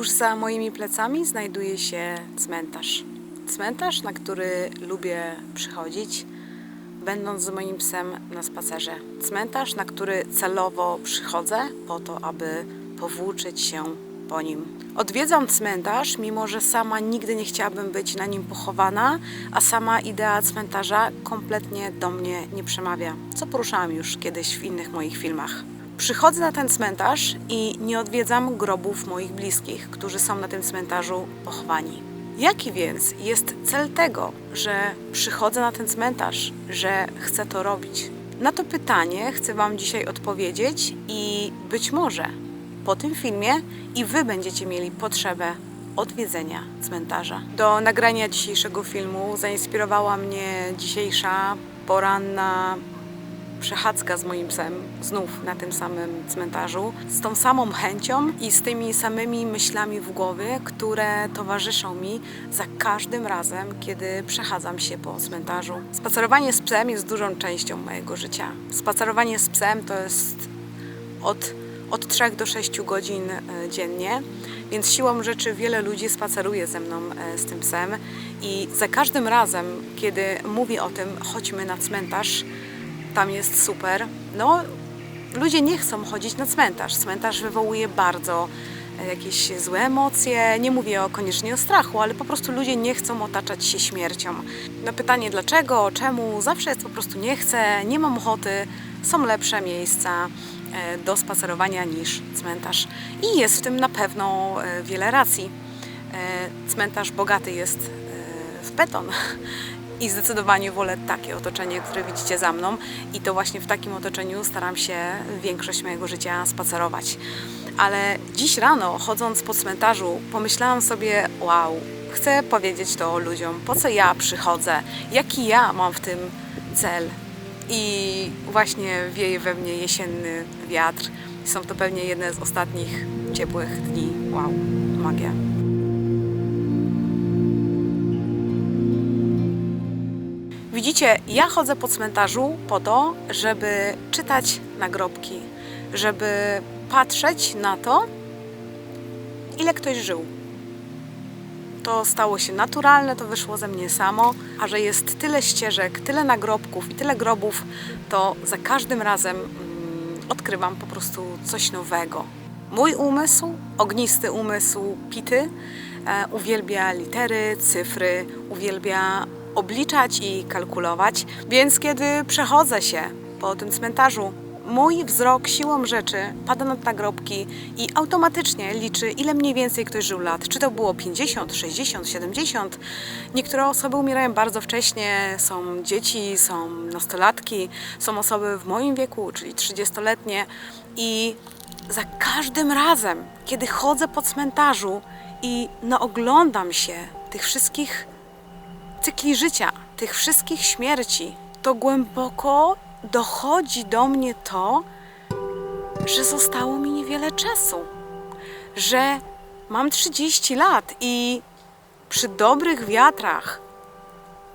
Tuż za moimi plecami znajduje się cmentarz. Cmentarz, na który lubię przychodzić, będąc z moim psem na spacerze. Cmentarz, na który celowo przychodzę po to, aby powłóczyć się po nim. Odwiedzam cmentarz, mimo że sama nigdy nie chciałabym być na nim pochowana, a sama idea cmentarza kompletnie do mnie nie przemawia, co poruszałam już kiedyś w innych moich filmach. Przychodzę na ten cmentarz i nie odwiedzam grobów moich bliskich, którzy są na tym cmentarzu pochowani. Jaki więc jest cel tego, że przychodzę na ten cmentarz, że chcę to robić? Na to pytanie chcę Wam dzisiaj odpowiedzieć i być może po tym filmie i Wy będziecie mieli potrzebę odwiedzenia cmentarza. Do nagrania dzisiejszego filmu zainspirowała mnie dzisiejsza poranna przechadzka z moim psem, znów na tym samym cmentarzu, z tą samą chęcią i z tymi samymi myślami w głowie, które towarzyszą mi za każdym razem, kiedy przechadzam się po cmentarzu. Spacerowanie z psem jest dużą częścią mojego życia. Spacerowanie z psem to jest od, od 3 do 6 godzin e, dziennie, więc siłą rzeczy wiele ludzi spaceruje ze mną e, z tym psem i za każdym razem, kiedy mówię o tym, chodźmy na cmentarz, tam jest super. No, ludzie nie chcą chodzić na cmentarz. Cmentarz wywołuje bardzo e, jakieś złe emocje. Nie mówię o, koniecznie o strachu, ale po prostu ludzie nie chcą otaczać się śmiercią. Na pytanie dlaczego, czemu, zawsze jest po prostu nie chcę, nie mam ochoty. Są lepsze miejsca e, do spacerowania niż cmentarz. I jest w tym na pewno e, wiele racji. Cmentarz bogaty jest w beton. I zdecydowanie wolę takie otoczenie, które widzicie za mną. I to właśnie w takim otoczeniu staram się większość mojego życia spacerować. Ale dziś rano, chodząc po cmentarzu, pomyślałam sobie: wow, chcę powiedzieć to ludziom, po co ja przychodzę, jaki ja mam w tym cel. I właśnie wieje we mnie jesienny wiatr. Są to pewnie jedne z ostatnich ciepłych dni. Wow, magia. Widzicie, ja chodzę po cmentarzu po to, żeby czytać nagrobki, żeby patrzeć na to, ile ktoś żył. To stało się naturalne, to wyszło ze mnie samo, a że jest tyle ścieżek, tyle nagrobków i tyle grobów, to za każdym razem mm, odkrywam po prostu coś nowego. Mój umysł, ognisty umysł Pity, e, uwielbia litery, cyfry, uwielbia obliczać i kalkulować, więc kiedy przechodzę się po tym cmentarzu, mój wzrok siłą rzeczy pada na nagrobki i automatycznie liczy, ile mniej więcej ktoś żył lat. Czy to było 50, 60, 70. Niektóre osoby umierają bardzo wcześnie, są dzieci, są nastolatki, są osoby w moim wieku, czyli 30-letnie i za każdym razem, kiedy chodzę po cmentarzu i naoglądam się tych wszystkich cykli życia, tych wszystkich śmierci, to głęboko dochodzi do mnie to, że zostało mi niewiele czasu, że mam 30 lat i przy dobrych wiatrach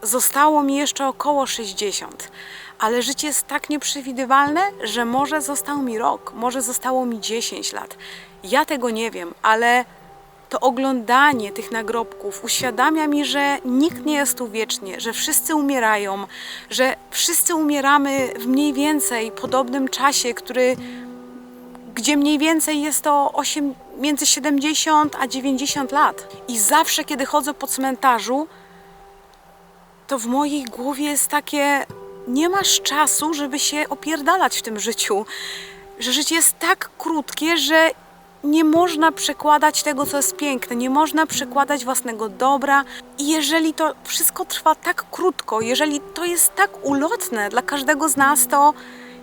zostało mi jeszcze około 60. Ale życie jest tak nieprzewidywalne, że może został mi rok, może zostało mi 10 lat. Ja tego nie wiem, ale to oglądanie tych nagrobków uświadamia mi, że nikt nie jest tu wiecznie, że wszyscy umierają, że wszyscy umieramy w mniej więcej podobnym czasie, który, gdzie mniej więcej jest to 8, między 70 a 90 lat. I zawsze, kiedy chodzę po cmentarzu, to w mojej głowie jest takie: nie masz czasu, żeby się opierdalać w tym życiu. Że życie jest tak krótkie, że nie można przekładać tego, co jest piękne, nie można przekładać własnego dobra. I jeżeli to wszystko trwa tak krótko, jeżeli to jest tak ulotne dla każdego z nas, to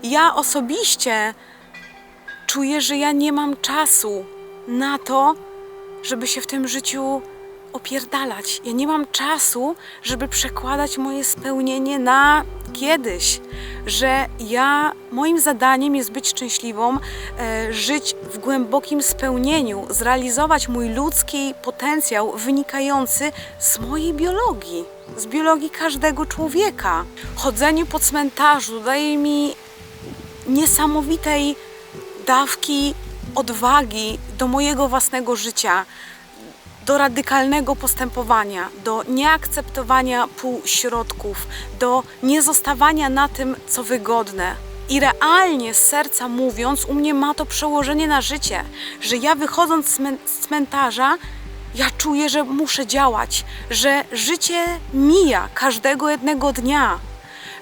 ja osobiście czuję, że ja nie mam czasu na to, żeby się w tym życiu opierdalać. Ja nie mam czasu, żeby przekładać moje spełnienie na kiedyś, że ja moim zadaniem jest być szczęśliwą, e, żyć w głębokim spełnieniu, zrealizować mój ludzki potencjał wynikający z mojej biologii, z biologii każdego człowieka. Chodzenie po cmentarzu daje mi niesamowitej dawki odwagi do mojego własnego życia, do radykalnego postępowania, do nieakceptowania półśrodków, do niezostawania na tym, co wygodne. I realnie z serca mówiąc, u mnie ma to przełożenie na życie, że ja wychodząc z cmen- z cmentarza, ja czuję, że muszę działać, że życie mija każdego jednego dnia,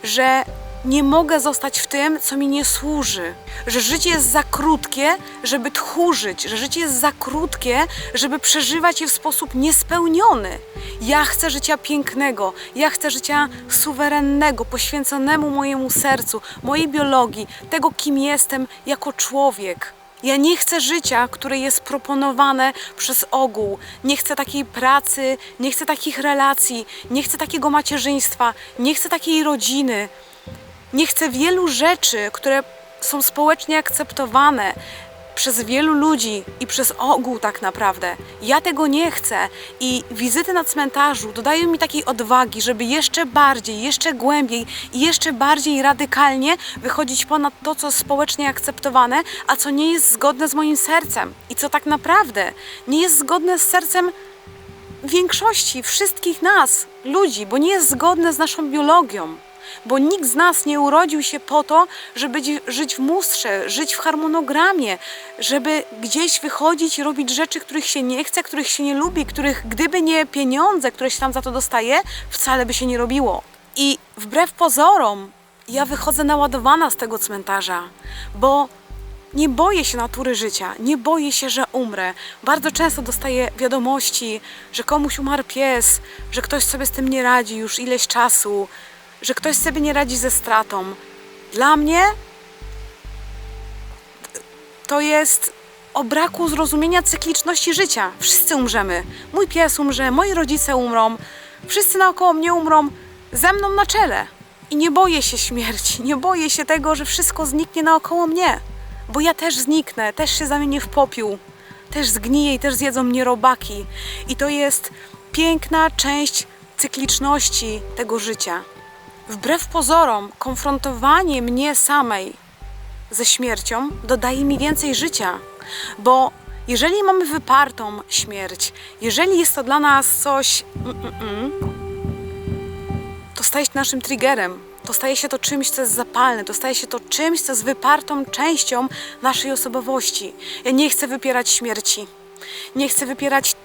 że nie mogę zostać w tym, co mi nie służy, że życie jest za krótkie, żeby tchórzyć, że życie jest za krótkie, żeby przeżywać je w sposób niespełniony. Ja chcę życia pięknego, ja chcę życia suwerennego, poświęconemu mojemu sercu, mojej biologii, tego, kim jestem jako człowiek. Ja nie chcę życia, które jest proponowane przez ogół. Nie chcę takiej pracy, nie chcę takich relacji, nie chcę takiego macierzyństwa, nie chcę takiej rodziny. Nie chcę wielu rzeczy, które są społecznie akceptowane przez wielu ludzi i przez ogół tak naprawdę. Ja tego nie chcę i wizyty na cmentarzu dodają mi takiej odwagi, żeby jeszcze bardziej, jeszcze głębiej i jeszcze bardziej radykalnie wychodzić ponad to, co jest społecznie akceptowane, a co nie jest zgodne z moim sercem i co tak naprawdę nie jest zgodne z sercem większości, wszystkich nas, ludzi, bo nie jest zgodne z naszą biologią. Bo nikt z nas nie urodził się po to, żeby żyć w mustrze, żyć w harmonogramie, żeby gdzieś wychodzić i robić rzeczy, których się nie chce, których się nie lubi, których gdyby nie pieniądze, które się tam za to dostaje, wcale by się nie robiło. I wbrew pozorom, ja wychodzę naładowana z tego cmentarza, bo nie boję się natury życia, nie boję się, że umrę. Bardzo często dostaję wiadomości, że komuś umarł pies, że ktoś sobie z tym nie radzi już ileś czasu, że ktoś sobie nie radzi ze stratą. Dla mnie to jest o braku zrozumienia cykliczności życia. Wszyscy umrzemy. Mój pies umrze, moi rodzice umrą, wszyscy naokoło mnie umrą, ze mną na czele. I nie boję się śmierci, nie boję się tego, że wszystko zniknie naokoło mnie, bo ja też zniknę, też się zamienię w popiół, też zgniję i też zjedzą mnie robaki. I to jest piękna część cykliczności tego życia. Wbrew pozorom, konfrontowanie mnie samej ze śmiercią dodaje mi więcej życia, bo jeżeli mamy wypartą śmierć, jeżeli jest to dla nas coś, mm, mm, to staje się naszym triggerem. To staje się to czymś, co jest zapalne, to staje się to czymś, co jest wypartą częścią naszej osobowości. Ja nie chcę wypierać śmierci. Nie chcę wypierać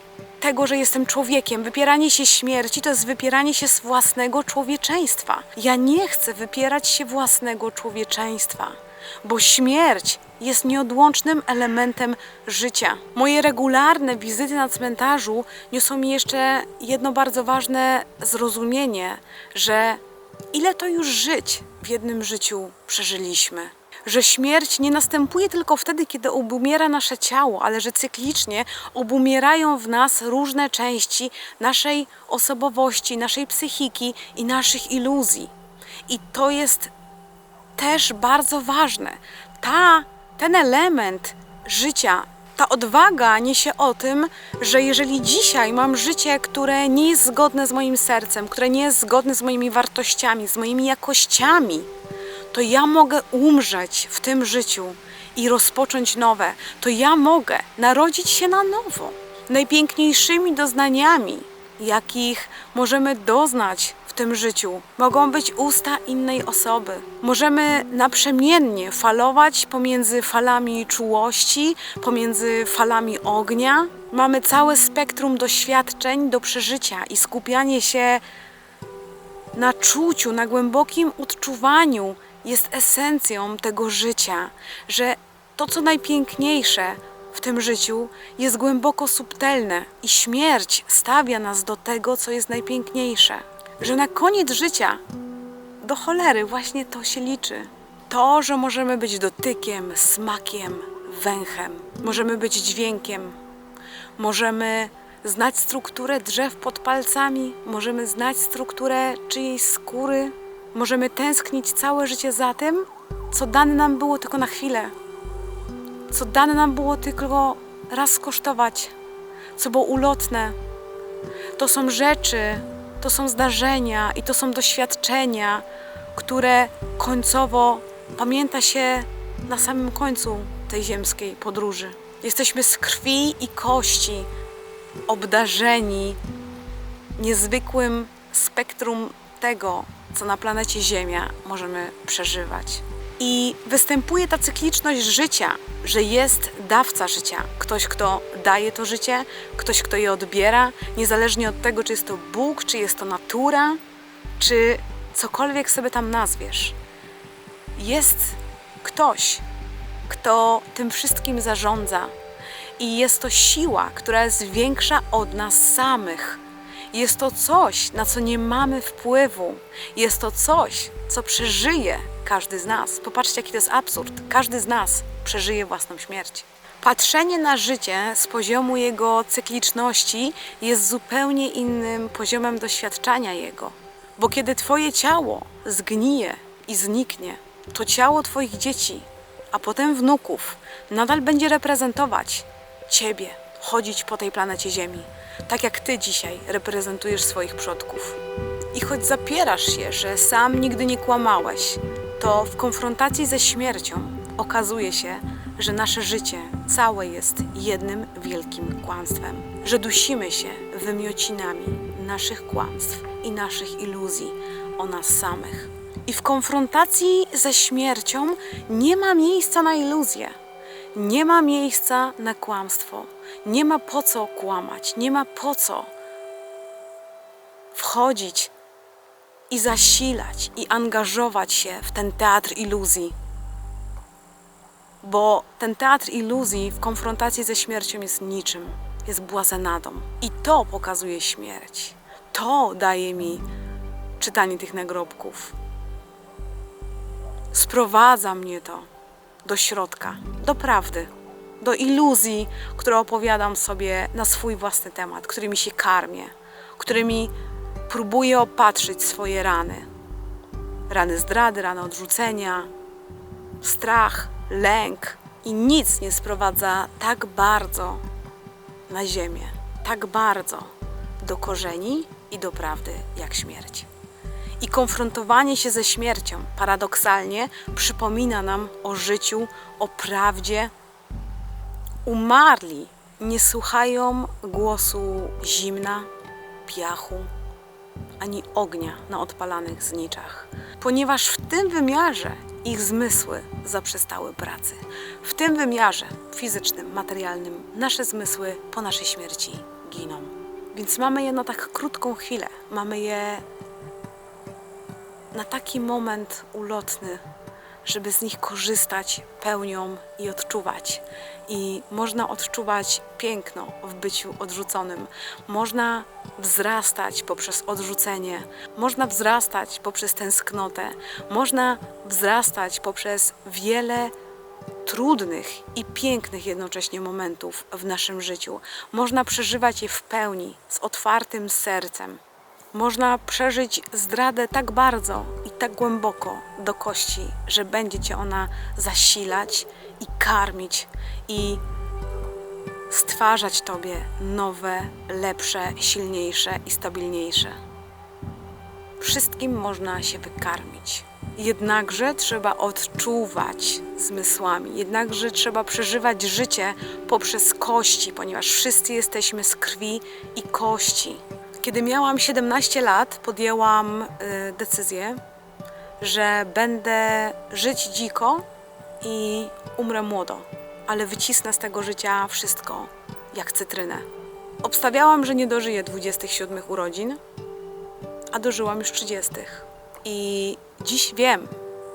tego, że jestem człowiekiem. Wypieranie się śmierci to jest wypieranie się z własnego człowieczeństwa. Ja nie chcę wypierać się własnego człowieczeństwa, bo śmierć jest nieodłącznym elementem życia. Moje regularne wizyty na cmentarzu niosą mi jeszcze jedno bardzo ważne zrozumienie, że ile to już żyć w jednym życiu przeżyliśmy że śmierć nie następuje tylko wtedy, kiedy obumiera nasze ciało, ale że cyklicznie obumierają w nas różne części naszej osobowości, naszej psychiki i naszych iluzji. I to jest też bardzo ważne. Ta, ten element życia, ta odwaga niesie o tym, że jeżeli dzisiaj mam życie, które nie jest zgodne z moim sercem, które nie jest zgodne z moimi wartościami, z moimi jakościami, to ja mogę umrzeć w tym życiu i rozpocząć nowe. To ja mogę narodzić się na nowo. Najpiękniejszymi doznaniami, jakich możemy doznać w tym życiu, mogą być usta innej osoby. Możemy naprzemiennie falować pomiędzy falami czułości, pomiędzy falami ognia. Mamy całe spektrum doświadczeń do przeżycia i skupianie się na czuciu, na głębokim odczuwaniu jest esencją tego życia, że to, co najpiękniejsze w tym życiu, jest głęboko subtelne i śmierć stawia nas do tego, co jest najpiękniejsze. Że na koniec życia, do cholery, właśnie to się liczy. To, że możemy być dotykiem, smakiem, węchem, możemy być dźwiękiem, możemy znać strukturę drzew pod palcami, możemy znać strukturę czyjejś skóry, możemy tęsknić całe życie za tym, co dane nam było tylko na chwilę, co dane nam było tylko raz skosztować, co było ulotne. To są rzeczy, to są zdarzenia i to są doświadczenia, które końcowo pamięta się na samym końcu tej ziemskiej podróży. Jesteśmy z krwi i kości obdarzeni niezwykłym spektrum tego, co na planecie Ziemia możemy przeżywać. I występuje ta cykliczność życia, że jest dawca życia, ktoś, kto daje to życie, ktoś, kto je odbiera, niezależnie od tego, czy jest to Bóg, czy jest to natura, czy cokolwiek sobie tam nazwiesz. Jest ktoś, kto tym wszystkim zarządza, i jest to siła, która jest większa od nas samych. Jest to coś, na co nie mamy wpływu. Jest to coś, co przeżyje każdy z nas. Popatrzcie, jaki to jest absurd. Każdy z nas przeżyje własną śmierć. Patrzenie na życie z poziomu jego cykliczności jest zupełnie innym poziomem doświadczania jego. Bo kiedy Twoje ciało zgnije i zniknie, to ciało Twoich dzieci, a potem wnuków, nadal będzie reprezentować Ciebie, chodzić po tej planecie Ziemi, tak jak Ty dzisiaj reprezentujesz swoich przodków. I choć zapierasz się, że sam nigdy nie kłamałeś, to w konfrontacji ze śmiercią okazuje się, że nasze życie całe jest jednym wielkim kłamstwem, że dusimy się wymiocinami naszych kłamstw i naszych iluzji o nas samych. I w konfrontacji ze śmiercią nie ma miejsca na iluzję. Nie ma miejsca na kłamstwo. Nie ma po co kłamać. Nie ma po co wchodzić i zasilać i angażować się w ten teatr iluzji. Bo ten teatr iluzji w konfrontacji ze śmiercią jest niczym, jest błazenadą. I to pokazuje śmierć. To daje mi czytanie tych nagrobków. Sprowadza mnie to do środka, do prawdy, do iluzji, które opowiadam sobie na swój własny temat, którymi się karmię, którymi próbuję opatrzyć swoje rany. Rany zdrady, rany odrzucenia, strach, lęk i nic nie sprowadza tak bardzo na ziemię, tak bardzo do korzeni i do prawdy jak śmierć. I konfrontowanie się ze śmiercią paradoksalnie przypomina nam o życiu, o prawdzie. Umarli nie słuchają głosu zimna, piachu, ani ognia na odpalanych zniczach, ponieważ w tym wymiarze ich zmysły zaprzestały pracy. W tym wymiarze fizycznym, materialnym nasze zmysły po naszej śmierci giną. Więc mamy je na tak krótką chwilę, mamy je na taki moment ulotny, żeby z nich korzystać pełnią i odczuwać. I można odczuwać piękno w byciu odrzuconym. Można wzrastać poprzez odrzucenie, można wzrastać poprzez tęsknotę, można wzrastać poprzez wiele trudnych i pięknych jednocześnie momentów w naszym życiu. Można przeżywać je w pełni, z otwartym sercem. Można przeżyć zdradę tak bardzo tak głęboko do kości, że będzie cię ona zasilać i karmić i stwarzać tobie nowe, lepsze, silniejsze i stabilniejsze. Wszystkim można się wykarmić. Jednakże trzeba odczuwać zmysłami, jednakże trzeba przeżywać życie poprzez kości, ponieważ wszyscy jesteśmy z krwi i kości. Kiedy miałam 17 lat, podjęłam y, decyzję, że będę żyć dziko i umrę młodo, ale wycisnę z tego życia wszystko, jak cytrynę. Obstawiałam, że nie dożyję 27 urodzin, a dożyłam już 30. I dziś wiem,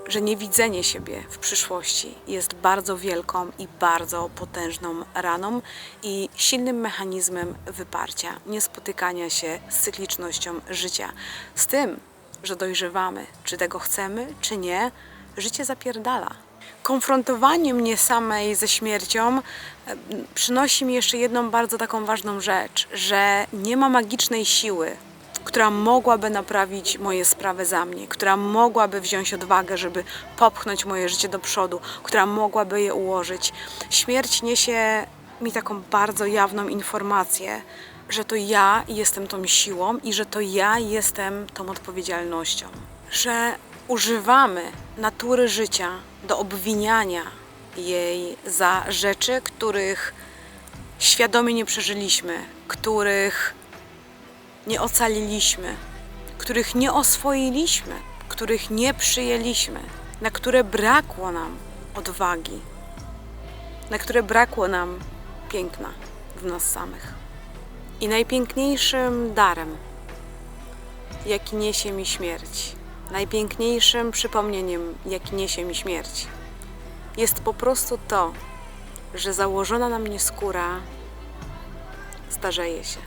że niewidzenie siebie w przyszłości jest bardzo wielką i bardzo potężną raną i silnym mechanizmem wyparcia, niespotykania się z cyklicznością życia. Z tym, że dojrzewamy, czy tego chcemy, czy nie, życie zapierdala. Konfrontowanie mnie samej ze śmiercią przynosi mi jeszcze jedną bardzo taką ważną rzecz, że nie ma magicznej siły, która mogłaby naprawić moje sprawy za mnie, która mogłaby wziąć odwagę, żeby popchnąć moje życie do przodu, która mogłaby je ułożyć. Śmierć niesie mi taką bardzo jawną informację, że to ja jestem tą siłą i że to ja jestem tą odpowiedzialnością. Że używamy natury życia do obwiniania jej za rzeczy, których świadomie nie przeżyliśmy, których nie ocaliliśmy, których nie oswoiliśmy, których nie przyjęliśmy, na które brakło nam odwagi, na które brakło nam piękna w nas samych. I najpiękniejszym darem, jaki niesie mi śmierć, najpiękniejszym przypomnieniem, jaki niesie mi śmierć, jest po prostu to, że założona na mnie skóra starzeje się.